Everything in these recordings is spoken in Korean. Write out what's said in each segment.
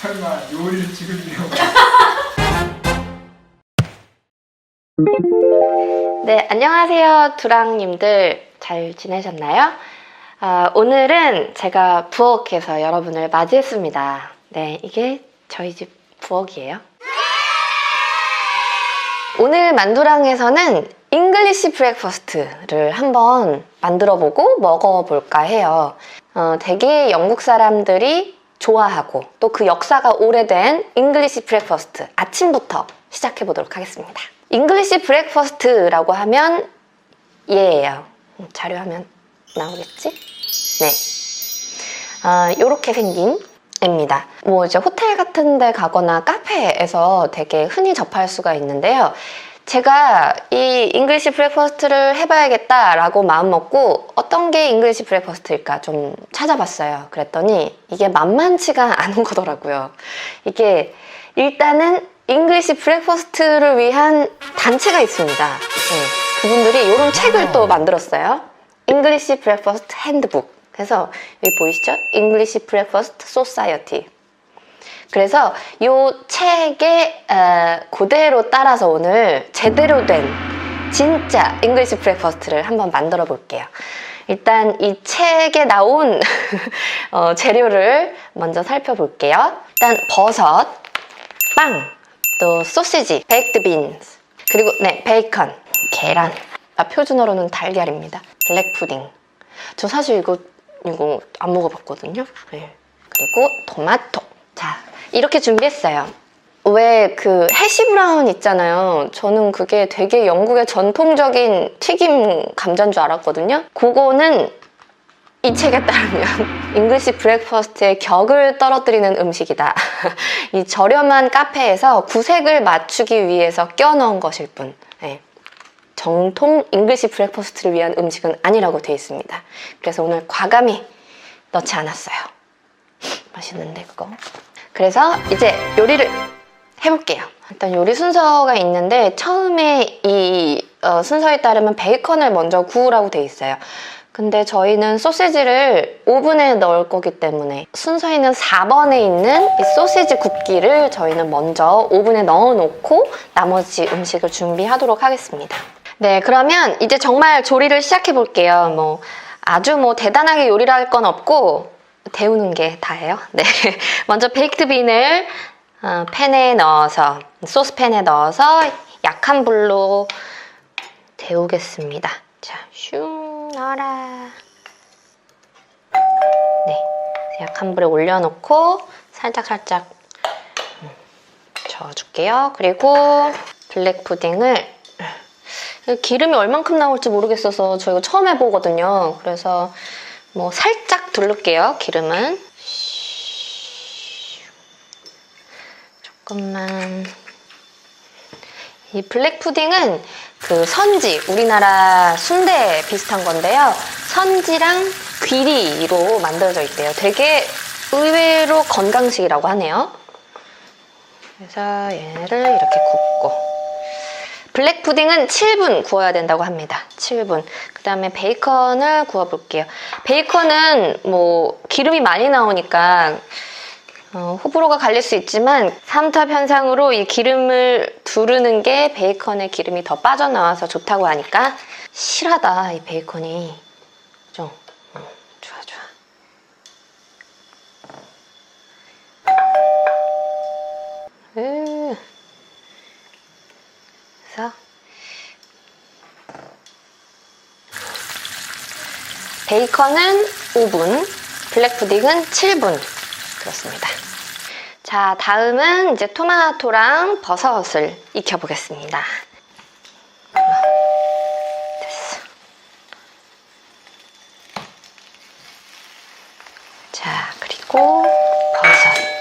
설마 요리를 찍으려고 네, 안녕하세요, 두랑님들. 잘 지내셨나요? 아, 오늘은 제가 부엌에서 여러분을 맞이했습니다. 네, 이게 저희 집 부엌이에요. 오늘 만두랑에서는 잉글리시 브렉퍼스트를 한번 만들어 보고 먹어볼까 해요. 어, 되게 영국 사람들이 좋아하고 또 그 역사가 오래된 잉글리시 브렉퍼스트 아침부터 시작해 보도록 하겠습니다. 잉글리시 브렉퍼스트라고 하면 얘예요. 음, 자료화면 나오겠지? 네. 아, 요렇게 생긴 입니다. 뭐 이제 호텔 같은 데 가거나 카페에서 되게 흔히 접할 수가 있는데요. 제가 이 잉글리시 브렉퍼스트를 해봐야겠다라고 마음 먹고 어떤 게 잉글리시 브렉퍼스트일까 좀 찾아봤어요. 그랬더니 이게 만만치가 않은 거더라고요. 이게 일단은 잉글리시 브렉퍼스트를 위한 단체가 있습니다. 네, 그분들이 이런 책을 또 만들었어요. 잉글리시 브렉퍼스트 핸드북. 그래서 여기 보이시죠? 잉글리시 브렉퍼스트 소사이어티. 그래서 이 책에 어, 그대로 따라서 오늘 제대로 된 진짜 잉글리시 브렉퍼스트를 한번 만들어 볼게요. 일단 이 책에 나온 어, 재료를 먼저 살펴볼게요. 일단 버섯, 빵, 또 소시지, 베이크드 빈스, 그리고 네 베이컨, 계란. 아, 표준어로는 달걀입니다. 블랙 푸딩. 저 사실 이거 이거 안 먹어봤거든요. 네. 그리고 토마토. 자 이렇게 준비했어요. 왜 그 해시 브라운 있잖아요. 저는 그게 되게 영국의 전통적인 튀김 감자인 줄 알았거든요. 그거는 이 책에 따르면 잉글리시 브렉퍼스트의 격을 떨어뜨리는 음식이다. 이 저렴한 카페에서 구색을 맞추기 위해서 껴넣은 것일 뿐. 네. 정통 잉글리시 브렉퍼스트를 위한 음식은 아니라고 되어 있습니다. 그래서 오늘 과감히 넣지 않았어요. 맛있는데 그거. 그래서 이제 요리를 해볼게요. 일단 요리 순서가 있는데 처음에 이 어, 순서에 따르면 베이컨을 먼저 구우라고 되어 있어요. 근데 저희는 소시지를 오븐에 넣을 거기 때문에 순서에는 4번에 있는 이 소시지 굽기를 저희는 먼저 오븐에 넣어 놓고 나머지 음식을 준비하도록 하겠습니다. 네, 그러면 이제 정말 조리를 시작해 볼게요. 뭐 아주 뭐 대단하게 요리를 할 건 없고 데우는 게 다예요. 네, 먼저 베이크드 빈을 어, 팬에 넣어서 소스팬에 넣어서 약한 불로 데우겠습니다. 자, 슝 넣어라. 네, 약한 불에 올려놓고 살짝 살짝 음, 저어줄게요. 그리고 블랙 푸딩을 기름이 얼만큼 나올지 모르겠어서 저 이거 처음 해보거든요. 그래서 뭐 살짝 두를게요. 기름은 조금만 이 블랙 푸딩은 그 선지 우리나라 순대 비슷한 건데요. 선지랑 귀리로 만들어져 있대요. 되게 의외로 건강식이라고 하네요. 그래서 얘를 이렇게 블랙 푸딩은 7분 구워야 된다고 합니다. 7분. 그 다음에 베이컨을 구워볼게요. 베이컨은 뭐 기름이 많이 나오니까 어, 호불호가 갈릴 수 있지만 삼투압 현상으로 이 기름을 두르는 게 베이컨의 기름이 더 빠져나와서 좋다고 하니까 실하다 이 베이컨이 좀 음, 좋아 좋아 으. 그래서 베이컨은 5분, 블랙 푸딩은 7분 그렇습니다. 자, 다음은 이제 토마토랑 버섯을 익혀보겠습니다. 됐어. 자, 그리고 버섯.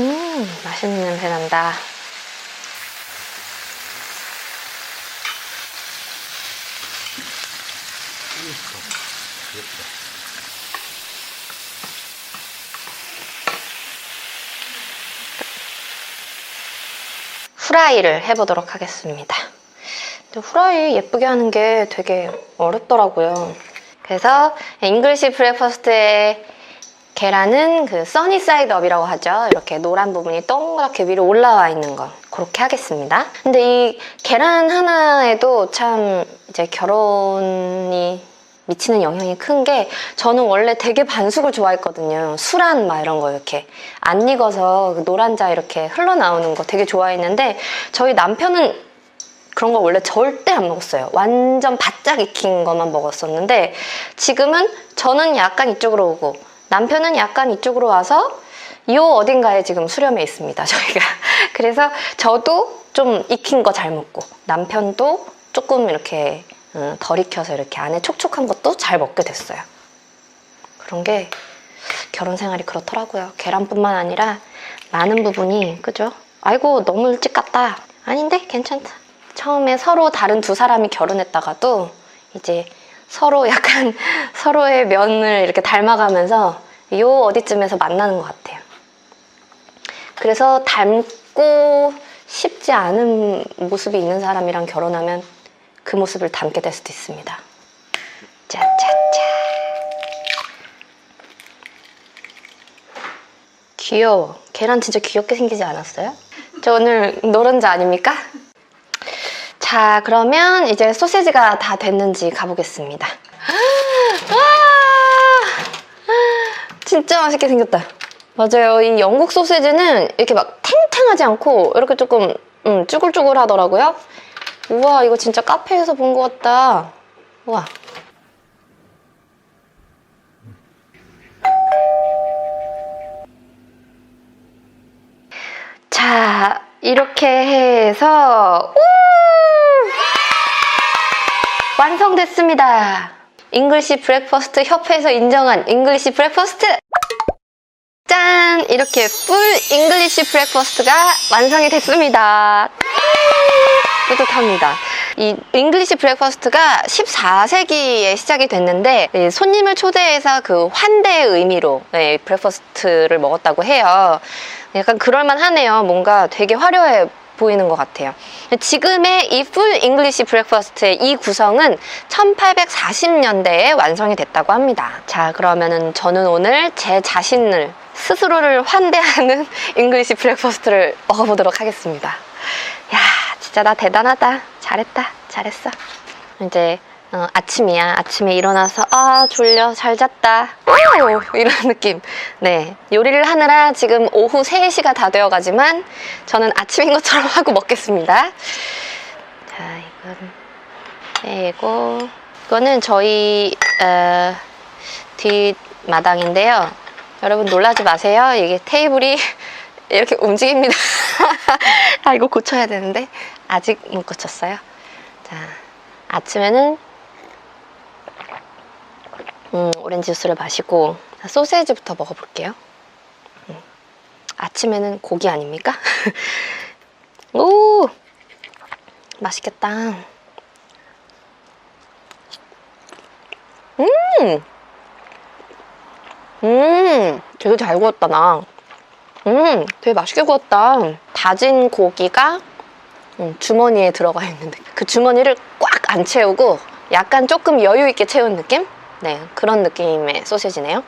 음, 맛있는 냄새 난다. 후라이를 해보도록 하겠습니다. 후라이 예쁘게 하는 게 되게 어렵더라고요. 그래서 잉글리시 브렉퍼스트의 계란은 그 써니사이드 업이라고 하죠. 이렇게 노란 부분이 동그랗게 위로 올라와 있는 거. 그렇게 하겠습니다. 근데 이 계란 하나에도 참 이제 결혼이 미치는 영향이 큰 게 저는 원래 되게 반숙을 좋아했거든요. 술안 막 이런 거 이렇게 안 익어서 그 노란자 이렇게 흘러나오는 거 되게 좋아했는데 저희 남편은 그런 거 원래 절대 안 먹었어요. 완전 바짝 익힌 것만 먹었었는데 지금은 저는 약간 이쪽으로 오고 남편은 약간 이쪽으로 와서 요 어딘가에 지금 수렴해 있습니다. 저희가. 그래서 저도 좀 익힌 거 잘 먹고 남편도 조금 이렇게 음, 덜 익혀서 이렇게 안에 촉촉한 것도 잘 먹게 됐어요. 그런 게 결혼 생활이 그렇더라고요. 계란뿐만 아니라 많은 부분이 그죠? 아이고 너무 일찍 갔다. 아닌데 괜찮다. 처음에 서로 다른 두 사람이 결혼했다가도 이제 서로 약간 서로의 면을 이렇게 닮아가면서 요 어디쯤에서 만나는 것 같아요. 그래서 닮고 싶지 않은 모습이 있는 사람이랑 결혼하면 그 모습을 담게 될 수도 있습니다. 짜짜짜. 귀여워. 계란 진짜 귀엽게 생기지 않았어요? 저 오늘 노른자 아닙니까? 자, 그러면 이제 소세지가 다 됐는지 가보겠습니다. 진짜 맛있게 생겼다. 맞아요. 이 영국 소세지는 이렇게 막 탱탱하지 않고 이렇게 조금 음, 쭈글쭈글 하더라고요. 우와, 이거 진짜 카페에서 본 것 같다. 우와. 자, 이렇게 해서 우! 완성됐습니다. 잉글리시 브렉퍼스트 협회에서 인정한 잉글리시 브렉퍼스트! 짠! 이렇게 풀 잉글리시 브렉퍼스트가 완성이 됐습니다. 뿌듯합니다. 이 잉글리시 브렉퍼스트가 14세기에 시작이 됐는데 네, 손님을 초대해서 그 환대의 의미로 네, 브렉퍼스트를 먹었다고 해요. 약간 그럴만하네요. 뭔가 되게 화려해 보이는 것 같아요. 지금의 이 풀 잉글리시 브렉퍼스트의 이 구성은 1840년대에 완성이 됐다고 합니다. 자, 그러면은 저는 오늘 제 자신을 스스로를 환대하는 잉글리시 브렉퍼스트를 먹어보도록 하겠습니다. 야, 진짜 나 대단하다. 잘했다. 잘했어. 이제 어, 아침이야. 아침에 일어나서 아 졸려 잘 잤다. 오! 이런 느낌. 네 요리를 하느라 지금 오후 3시가 다 되어가지만 저는 아침인 것처럼 하고 먹겠습니다. 자 이건 빼고 이거는 저희 어, 뒷마당인데요. 여러분 놀라지 마세요. 이게 테이블이 이렇게 움직입니다. 아 이거 고쳐야 되는데 아직 못 고쳤어요. 자 아침에는 음, 오렌지 주스를 마시고 자, 소세지부터 먹어볼게요. 음, 아침에는 고기 아닙니까? 오 맛있겠다. 음, 음, 되게 잘 구웠다 나. 음, 되게 맛있게 구웠다. 다진 고기가 음, 주머니에 들어가 있는데 그 주머니를 꽉 안 채우고 약간 조금 여유 있게 채운 느낌? 네, 그런 느낌의 소시지네요.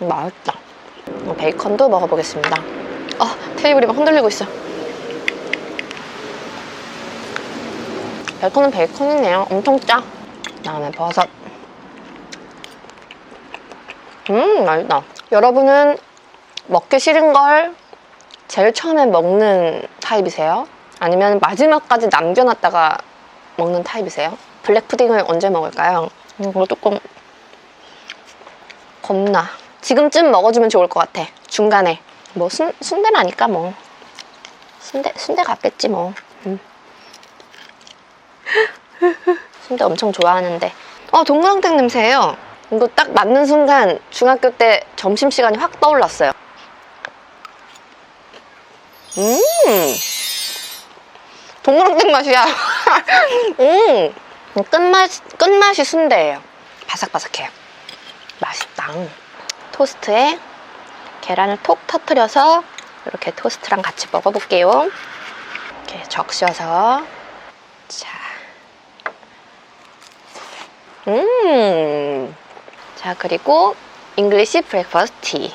음, 맛있다. 어, 베이컨도 먹어보겠습니다. 아, 테이블이 막 흔들리고 있어. 베이컨은 베이컨이네요. 엄청 짜. 그다음에 버섯. 음, 맛있다. 여러분은 먹기 싫은 걸 제일 처음에 먹는 타입이세요? 아니면 마지막까지 남겨놨다가 먹는 타입이세요? 블랙 푸딩을 언제 먹을까요? 음, 이거 조금 겁나. 지금쯤 먹어주면 좋을 것 같아. 중간에. 뭐 순, 순대라니까 뭐. 순대, 순대 같겠지 뭐. 음. 순대 엄청 좋아하는데. 어, 동그랑땡 냄새예요. 이거 딱 맞는 순간 중학교 때 점심시간이 확 떠올랐어요. 음! 동그랑땡 맛이야. 음! 끝맛, 끝맛이 순대예요. 바삭바삭해요. 맛있다. 토스트에 계란을 톡 터트려서 이렇게 토스트랑 같이 먹어볼게요. 이렇게 적셔서 자, 음, 자, 그리고 잉글리시 브렉퍼스트 티.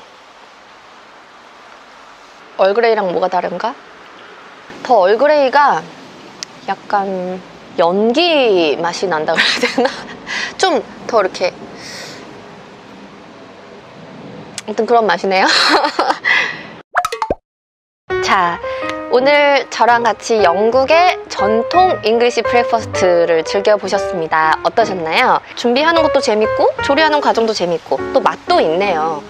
얼그레이랑 뭐가 다른가? 더 얼그레이가 약간 연기 맛이 난다 그래야 되나? 좀 더 이렇게 아무튼 그런 맛이네요. 자, 오늘 저랑 같이 영국의 전통 잉글리시 브렉퍼스트를 즐겨보셨습니다. 어떠셨나요? 준비하는 것도 재밌고, 조리하는 과정도 재밌고, 또 맛도 있네요.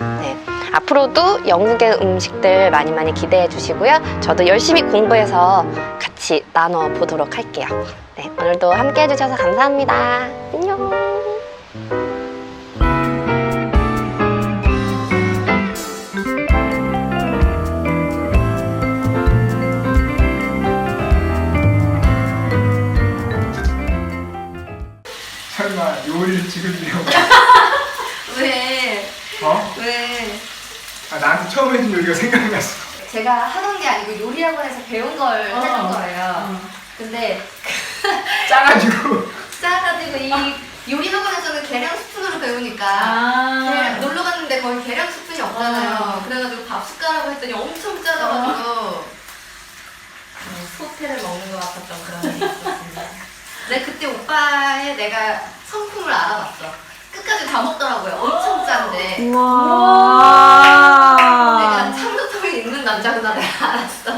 네. 앞으로도 영국의 음식들 많이 많이 기대해 주시고요. 저도 열심히 공부해서 같이 나눠 보도록 할게요. 네, 오늘도 함께 해주셔서 감사합니다. 안녕. 설마 요리를 찍으려고 왜? 어? 왜? 아, 나한테 처음 해준 요리가 생각났어 제가 하던 게 아니고 요리학원에서 배운 걸 해준 거예요. 근데 짜가지고 짜가지고 이 요리학원에서는 계량 스푼으로 배우니까 아. 계량- 놀러 갔는데 거기 계량 스푼이 없잖아요. 그래가지고 밥 숟가락으로 했더니 엄청 짜져가지고 소태를 먹는 것 같았던 그런 일이 있었습니다. 근데 그때 오빠의 내가 성품을 알아봤어. 끝까지 다 먹더라고요. 엄청 짠데. 내가 와. 참을성이 있는 남자구나 내가 알았어.